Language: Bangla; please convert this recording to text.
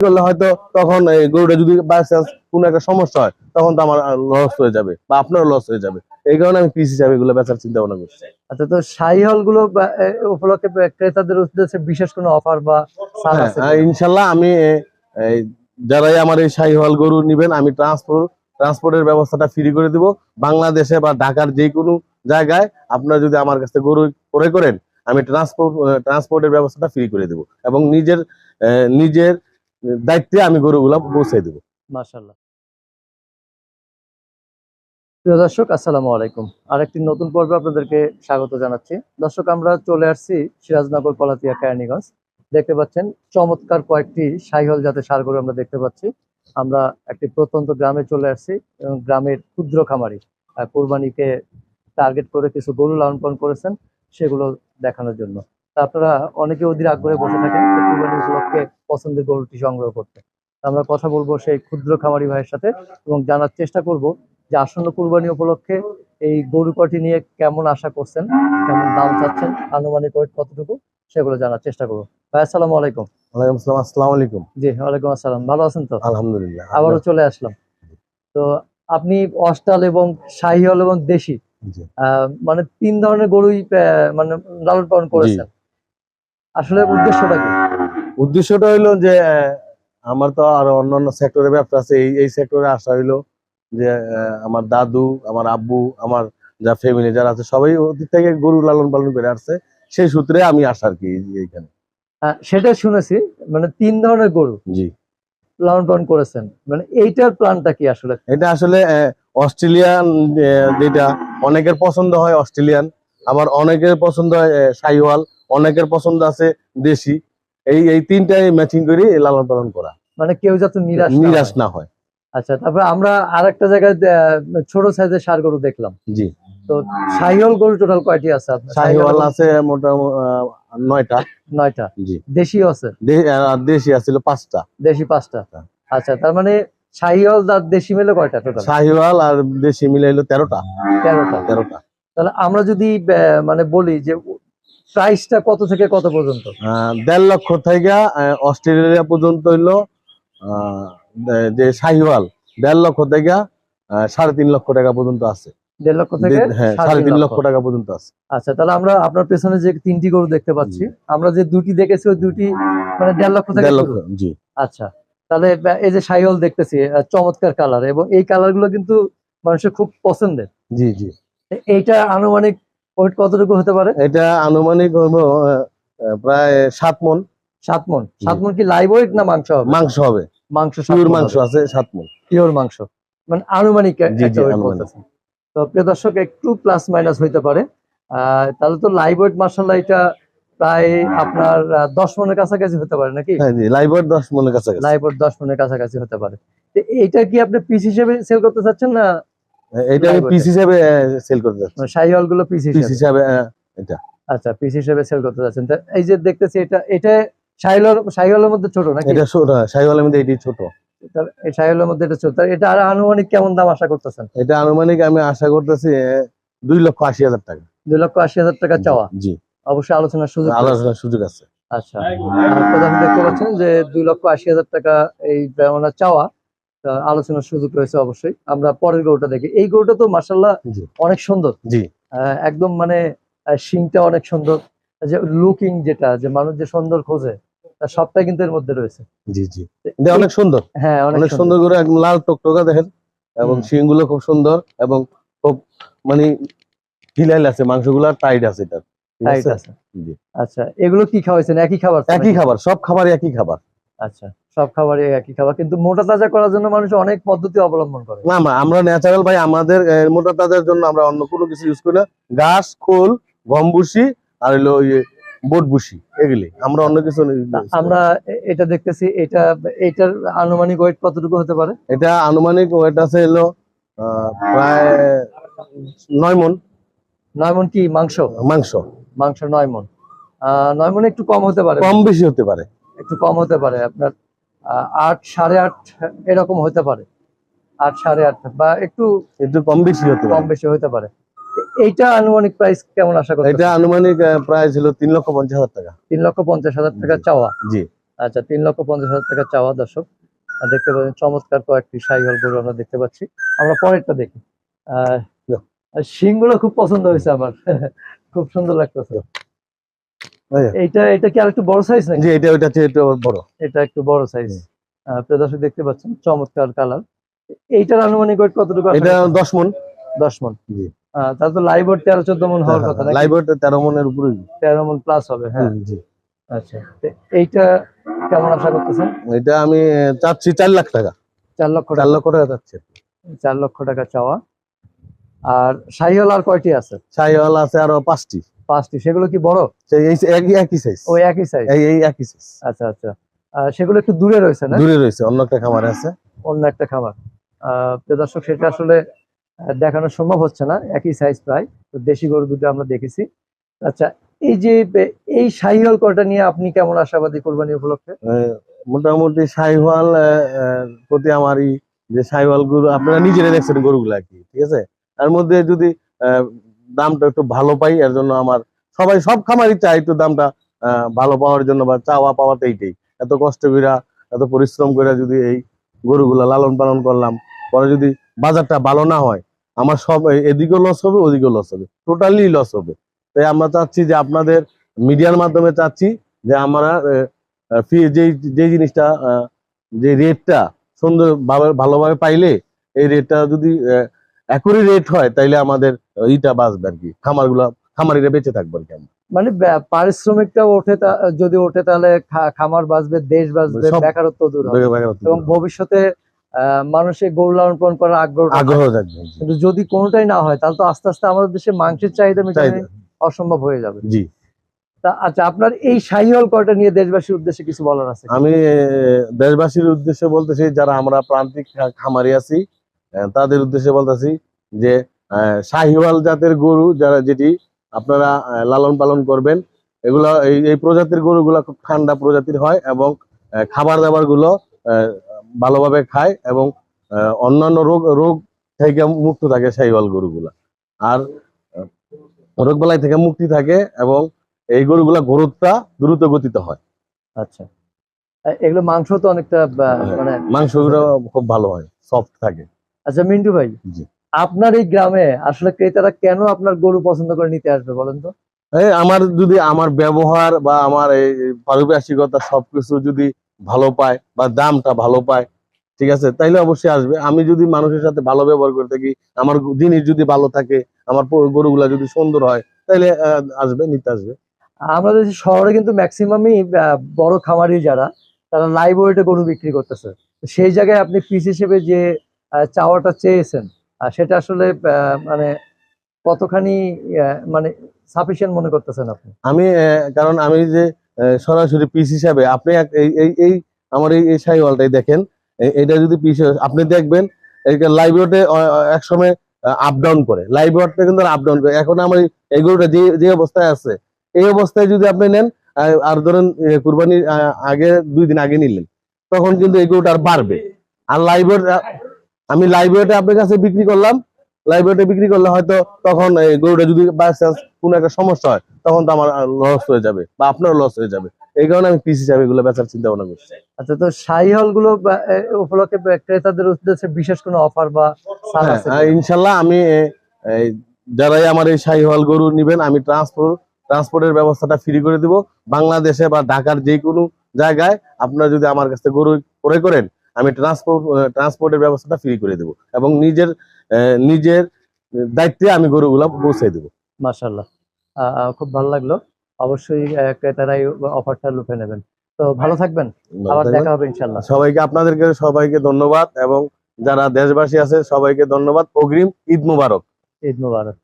করলে হয়তো তখন এই গরুটা যদি বাই চান্স কোনো একটা সমস্যা হয় তখন তো আমার লস হয়ে যাবে বা আপনারও লস হয়ে যাবে। এই কারণে আমি পিস হিসাবে এগুলো বেচার চিন্তা ভাবনা করছি। আচ্ছা তো শাহিহলগুলো বা- এ, উপলক্ষে ক্রেতাদের উদ্দেশ্যে বিশেষ কোনো অফার বা হ্যাঁ, ইনশাল্লাহ আমি যারাই আমার এই শাহিওয়াল গরু নিবেন আমি ট্রান্সপোর্ট ট্রান্সপোর্টের ব্যবস্থাটা ফ্রি করে দিব। বাংলাদেশে বা ঢাকার যে কোনো জায়গায় আপনারা যদি আমার কাছে গরু ক্রয় করেন আমি ট্রান্সপোর্ট ট্রান্সপোর্টের ব্যবস্থাটা ফ্রি করে দেব। এবং নিজের নিজের দায়িত্বে আমি গরুগুলা পৌঁছে দেব। মাশাল্লাহ প্রিয় দর্শক, আসসালামু আলাইকুম। আরেকটি নতুন পর্বে আপনাদেরকে স্বাগত জানাচ্ছি। দর্শক, আমরা চলে আসছি সিরাজনগর কলাতিয়া কেরানীগঞ্জ। দেখতে পাচ্ছেন, চমৎকার কয়েকটি সাইহল জাতের সার গরু আমরা দেখতে পাচ্ছি। আমরা একটি প্রত্যন্ত গ্রামে চলে আসছি, এবং গ্রামের ক্ষুদ্র খামারি কোরবানিকে টার্গেট করে কিছু গরু লালন পালন করেছেন, সেগুলো দেখানোর জন্য। আপনারা অনেকে অধীর আগ্রহে বসে থাকেন যে উপলক্ষে পছন্দের গরুটি সংগ্রহ করতে। আমরা কথা বলব সেই ক্ষুদ্র খামারি ভাইয়ের সাথে এবং জানার চেষ্টা করব যে আসন্ন কুরবানি উপলক্ষে এই গরু কটি নিয়ে কেমন আশা করছেন কেমন দাম চাচ্ছেন আনুমানিক ওয়েট কতটুকু সেগুলো জানার চেষ্টা করব। ভাই আসসালামু আলাইকুম। ওয়ালাইকুম আসসালাম আসসালামু আলাইকুম। জি ওয়ালাইকুম আসসালাম। ভালো আছেন তো? আলহামদুলিল্লাহ। আবারও চলে আসলাম। তো আপনি অস্টাল এবং শাহিহল এবং দেশি আহ, মানে তিন ধরনের গরুই মানে লালন পালন করেছেন। আসলে উদ্দেশ্যটা কি? উদ্দেশ্যটা হইল যে আমার তো আর অন্যান্য সেক্টরে ব্যবসা আছে এই এই সেক্টরে আসা হইল যে আমার দাদু আমার আব্বু আমার যা ফ্যামিলি যারা আছে সবাই অতীত থেকে গরু লালন পালন করে আসছে। সেই সূত্রে আমি আসা আর কি এইখানে। সেটা শুনেছি মানে তিন ধরনের গরু জি। লালন পালন করেছেন। মানে এইটার প্ল্যানটা কি আসলে? এটা আসলে অস্ট্রেলিয়ান যেটা অনেকের পছন্দ হয় অস্ট্রেলিয়ান আবার অনেকের পছন্দ হয় শাহিওয়াল অনেকের পছন্দ আছে দেশি। এই এই তিনটাই ম্যাচিং করে লালন পালন করা। মানে কেউ যাতে নিরাশ নিরাশ। না হয়। আচ্ছা তারপরে আমরা আর একটা জায়গায় ছোট সাইজের সার গরু দেখলাম। জি। তো শাহিওল গরু টোটাল কয়টি আছে আপনার? শাহিওয়াল আছে মোটামুটি নয়টা। নয়টা? জি। দেশিও আছে? দেশি আছিল পাঁচটা। দেশি পাঁচটা? হ্যাঁ। আচ্ছা তার মানে শাহিওল আর দেশি মিলে কয়টা টোটাল শাহিওয়াল আর দেশি মিলাইলো তেরোটা। তেরোটা। তেরোটা। তাহলে আমরা যদি মানে বলি যে প্রাইসটা কত থেকে কত পর্যন্ত? দেড় লক্ষ থেকে অস্ট্রেলিয়া পর্যন্ত হইল যে শাহিওয়াল দেড় লক্ষ থেকে সাড়ে তিন লক্ষ টাকা পর্যন্ত আছে। দেড় লক্ষ থেকে সাড়ে তিন লক্ষ। টাকা পর্যন্ত আছে। আচ্ছা তাহলে আমরা আপনার পেছনে যে তিনটি গরু দেখতে পাচ্ছি আমরা যে দুটি দেখেছি ওই দুটি মানে দেড় লক্ষ থেকে। জি। আচ্ছা তাহলে এই যে দেখতেছি চমৎকার কালার এবং এই কালারগুলো কিন্তু মানুষের খুব পছন্দের। জি জি। এইটা আনুমানিক ওয়েট কতটুকু হতে পারে? এটা আনুমানিক প্রায় সাত মন। সাত মন। সাত মন কি লাইভ ওয়েট না মাংস হবে? মাংস হবে। মাংস পিওর মাংস আছে সাত মন। পিওর মাংস। মানে আনুমানিক। তো প্রিয় দর্শক একটু প্লাস মাইনাস হইতে পারে। তাহলে তো লাইভ ওয়েট মার্শাল্লাহ এটা প্রায় আপনার দশ মনের কাছাকাছি হতে পারে নাকি? হ্যাঁ জি লাইভ দশ মনের কাছাকাছি। লাইভ ওয়েট দশ মনের কাছাকাছি হতে পারে। তো এইটা কি আপনি পিস হিসেবে সেল করতে চাচ্ছেন না এটা আমি পিস হিসেবে সেল করতে যাচ্ছি। শাহিওয়ালগুলো পিস হিসেবে। আহ, আচ্ছা পিস হিসেবে সেল করতে যাচ্ছেন। তা এই যে দেখতেছি এটা এটা শাহিওয়াল শাহিওয়ালের মধ্যে ছোট নাকি? এটা ছোট শাহিওয়ালের মধ্যে এটি ছোট। এই শাহিওয়ালের মধ্যে এটা ছোট। এটা আর আনুমানিক কেমন দাম আশা করতেছেন? এটা আনুমানিক আমি আশা করতেছি দুই লক্ষ আশি হাজার টাকা। দুই লক্ষ আশি হাজার টাকা চাওয়া? জি। অবশ্যই আলোচনার সুযোগ আলোচনার সুযোগ আছে। আচ্ছা দেখতে পাচ্ছেন যে দুই লক্ষ আশি হাজার টাকা এই চাওয়া। আলোচনার সুযোগ রয়েছে অবশ্যই। আমরা পরের গরুটা দেখি। এই গরুটা তো মার্শাল্লাহ অনেক সুন্দর। জি। একদম মানে শিংটা অনেক সুন্দর। যে লুকিং যেটা যে মানুষ যে সুন্দর খোঁজে তার সবটাই কিন্তু এর মধ্যে রয়েছে। জি জি। অনেক সুন্দর। হ্যাঁ অনেক সুন্দর করে একদম লাল টকটকা দেখেন এবং। শিংগুলো খুব সুন্দর এবং খুব মানে হিলাইল আছে মাংসগুলো টাইট আছে এটা টাইট আছে? আচ্ছা এগুলো কি খাওয়াইছেন? একই খাবার একই খাবার সব খাবার একই খাবার। আচ্ছা। সব খাবারই একই খাবার কিন্তু মোটা তাজা করার জন্য মানুষ অনেক পদ্ধতি অবলম্বন করে। না না, আমরা ন্যাচারাল ভাই আমাদের মোটা তাজার জন্য আমরা অন্য কোনো কিছু ইউজ করি না। ঘাস খোল গম ভুসি আর হলো বোট ভুসি এগুলি। আমরা অন্য কিছু। আমরা এটা দেখতেছি এটা এটার আনুমানিক ওয়েট কতটুকু হতে পারে? এটা আনুমানিক ওয়েট আছে হলো প্রায় নয় মন নয় মন কি? মাংস? মাংস। মাংস নয় মন নয় মন একটু কম হতে পারে। কম বেশি হতে পারে। একটু কম হতে পারে। আপনার আট সাড়ে আট এরকম হতে পারে। আট সাড়ে আট বা একটু একটু কম বেশি হতে কম বেশি হতে পারে। এইটা আনুমানিক প্রাইস কেমন আশা করতে এটা আনুমানিক প্রাইস ছিল তিন লক্ষ পঞ্চাশ হাজার টাকা। তিন লক্ষ পঞ্চাশ হাজার টাকা চাওয়া। জি। আচ্ছা তিন লক্ষ পঞ্চাশ হাজার টাকা চাওয়া দর্শক। আর দেখতে পাচ্ছেন চমৎকার কয়েকটি সাইহল গরু আমরা দেখতে পাচ্ছি। আমরা পরেরটা দেখি। আহ শিংগুলো খুব পছন্দ হয়েছে আমার। খুব সুন্দর লাগতেছে। এই। এইটা এটা কি আর একটু বড় সাইজ নাকি? জি এটা চেয়ে একটু বড়। এটা একটু বড় সাইজ প্রিয় দর্শক দেখতে পাচ্ছেন চমৎকার কালার এইটার আনুমানিক ওয়েট কতটুকু এটা করছেন? দশ মন। দশ মন। জি। তাহলে তো লাইভ ওয়েট তেরো চোদ্দ মন হওয়ার কথা নাকি? লাইভ তেরো মনের উপরে তেরো মন প্লাস হবে হ্যাঁ? জি। আচ্ছা এইটা কেমন আশা করতেছেন? এটা আমি চাচ্ছি চার লাখ টাকা। চার লক্ষ চার টাকা। লক্ষ টাকা চাচ্ছি। চার লক্ষ টাকা চাওয়া। আর শাহিওয়াল আর কয়টি আছে? শাহিওয়াল আছে আরও পাঁচটি। পাঁচটি সেগুলো কি বড়? একই একই সাইজ ওই একই সাইজ এই এই একই সাইজ আচ্ছা আচ্ছা। সেগুলো একটু দূরে রয়েছে না? দূরে রয়েছে অন্য একটা খামারে আছে। অন্য একটা খাবার দর্শক সেটা আসলে দেখানো সম্ভব হচ্ছে না। একই সাইজ প্রায়। তো দেশি গরু দুটো আমরা দেখেছি। আচ্ছা এই যে এই শাহিওয়াল কয়টা নিয়ে আপনি কেমন আশাবাদী কোরবানি উপলক্ষে? মোটামুটি শাহিওয়াল প্রতি আমারই যে শাহিওয়াল গরু আপনারা নিজেরা দেখছেন গরুগুলা কি ঠিক আছে? তার মধ্যে যদি দামটা একটু ভালো পাই, এর জন্য আমার সবাই সব খামারই চাই একটু দামটা ভালো পাওয়ার জন্য বা চাওয়া পাওয়াতে এইটাই এত কষ্ট কইরা, এত পরিশ্রম করে যদি এই গরুগুলা লালন পালন করলাম, পরে যদি বাজারটা ভালো না হয়, আমার সব এদিকেও লস হবে, ওদিকেও লস হবে টোটালি লস হবে। তাই আমরা চাচ্ছি যে আপনাদের মিডিয়ার মাধ্যমে চাচ্ছি যে আমরা যেই যে জিনিসটা যে রেটটা সুন্দর ভাবে, ভালোভাবে পাইলে, এই রেটটা যদি একই রেট হয়, তাইলে আমাদের ইটা বাঁচবে আর কি। খামারগুলো খামারিরা বেঁচে থাকবে আর কি আমরা। মানে পারিশ্রমিকটা ওঠে যদি ওঠে তাহলে খামার বাঁচবে দেশ বাঁচবে বেকারত্ব দূর হবে। এবং ভবিষ্যতে মানুষের গরু লালন পালন করার আগ্রহ আগ্রহ থাকবে কিন্তু যদি কোনোটাই না হয় তাহলে তো আস্তে আস্তে আমাদের দেশে মাংসের চাহিদা মেটানো অসম্ভব হয়ে যাবে। জি। তা আচ্ছা আপনার এই শাহিওয়াল কয়টা নিয়ে দেশবাসীর উদ্দেশ্যে কিছু বলার আছে? আমি দেশবাসীর উদ্দেশ্যে বলতেছি যারা আমরা প্রান্তিক খামারি আছি তাদের উদ্দেশ্যে বলতেছি যে শাহিওয়াল জাতের গরু যারা যেটি আপনারা লালন পালন করবেন এগুলা এই প্রজাতির গরুগুলা খুব ঠান্ডা প্রজাতির হয় এবং খাবার দাবারগুলো ভালোভাবে খায় এবং অন্যান্য রোগ রোগ থেকে মুক্ত থাকে শাহিওয়াল গরুগুলা। আর রোগবালাই থেকে মুক্তি থাকে এবং এই গরুগুলা গরুটা দ্রুত গতিতে হয়। আচ্ছা। এগুলো মাংস তো অনেকটা আহ, মানে মাংসগুলো খুব ভালো হয় সফট থাকে। আচ্ছা মিন্টু ভাই জি। আপনার এই গ্রামে আসলে ক্রেতারা কেন আপনার গরু পছন্দ করে নিতে আসবে বলেন তো? আমার যদি আমার ব্যবহার বা আমার এই পারিপার্শ্বিকতা সবকিছু যদি ভালো পায় বা দামটা ভালো পায় ঠিক আছে তাইলে অবশ্যই আসবে। আমি যদি মানুষের সাথে ভালো ব্যবহার করে থাকি আমার জিনিস যদি ভালো থাকে আমার গরুগুলা যদি সুন্দর হয় তাইলে আসবে নিতে আসবে। আমাদের শহরে কিন্তু ম্যাক্সিমামই বড় খামারি যারা তারা লাইভ ওয়েটে গরু বিক্রি করতেছে। সেই জায়গায় আপনি পিস হিসেবে যে চাওয়াটা চেয়েছেন সেটা আসলে মানে কতখানি মানে সাফিসিয়েন্ট মনে করতেছেন আপনি? আমি কারণ আমি যে সরাসরি পিস হিসাবে আপনি এই এই আমার এই সাইওয়ালটাই দেখেন। এটা যদি পিস আপনি দেখবেন লাইভ রোডে এক সময় আপ ডাউন করে। লাইভ রোডটা কিন্তু আপ ডাউন করে। এখন আমার এই- গরুটা যে যে অবস্থায় আছে, এই অবস্থায় যদি আপনি নেন আর ধরেন কুরবানির আগে, দুই দিন আগে নিলেন, তখন কিন্তু এই গরুটা আর বাড়বে। আর লাইভ আমি লাইব্রেরিতে আপনার কাছে বিক্রি করলাম। লাইব্রেরিতে বিক্রি করলে হয়তো তখন এই গরুটা যদি বাই চান্স কোনো একটা সমস্যা হয় তখন তো আমার লস হয়ে যাবে বা আপনার লস হয়ে যাবে। এই কারণে আমি পিস হিসাবে এগুলো বেচার চিন্তা ভাবনা করছি। আচ্ছা তো শাহি হলগুলো উপলক্ষে ক্রেতাদের উদ্দেশ্যে বিশেষ কোনো অফার বা হ্যাঁ, ইনশাল্লাহ আমি এই, যারাই আমার এই শাহিওয়াল গরু নিবেন আমি ট্রান্সপোর্ট ট্রান্সপোর্টের ব্যবস্থাটা ফ্রি করে দিব। বাংলাদেশে বা ঢাকার যে কোনো জায়গায় আপনারা যদি আমার কাছ থেকে গরু ক্রয় করেন আমি ট্রান্সপোর্ট ট্রান্সপোর্টের ব্যবস্থাটা ফ্রি করে দেব এবং নিজের নিজের দায়িত্বে আমি গরুগুলা পৌঁছে দেবো। আহ, খুব ভালো লাগল। অবশ্যই ক্রেতারাই অফারটা লুফে নেবেন। তো ভালো থাকবেন। আবার দেখা হবে ইনশাল্লাহ সবাইকে আপনাদেরকে সবাইকে ধন্যবাদ এবং যারা দেশবাসী আছে সবাইকে ধন্যবাদ। অগ্রিম ঈদ মুবারক। ঈদ মুবারক।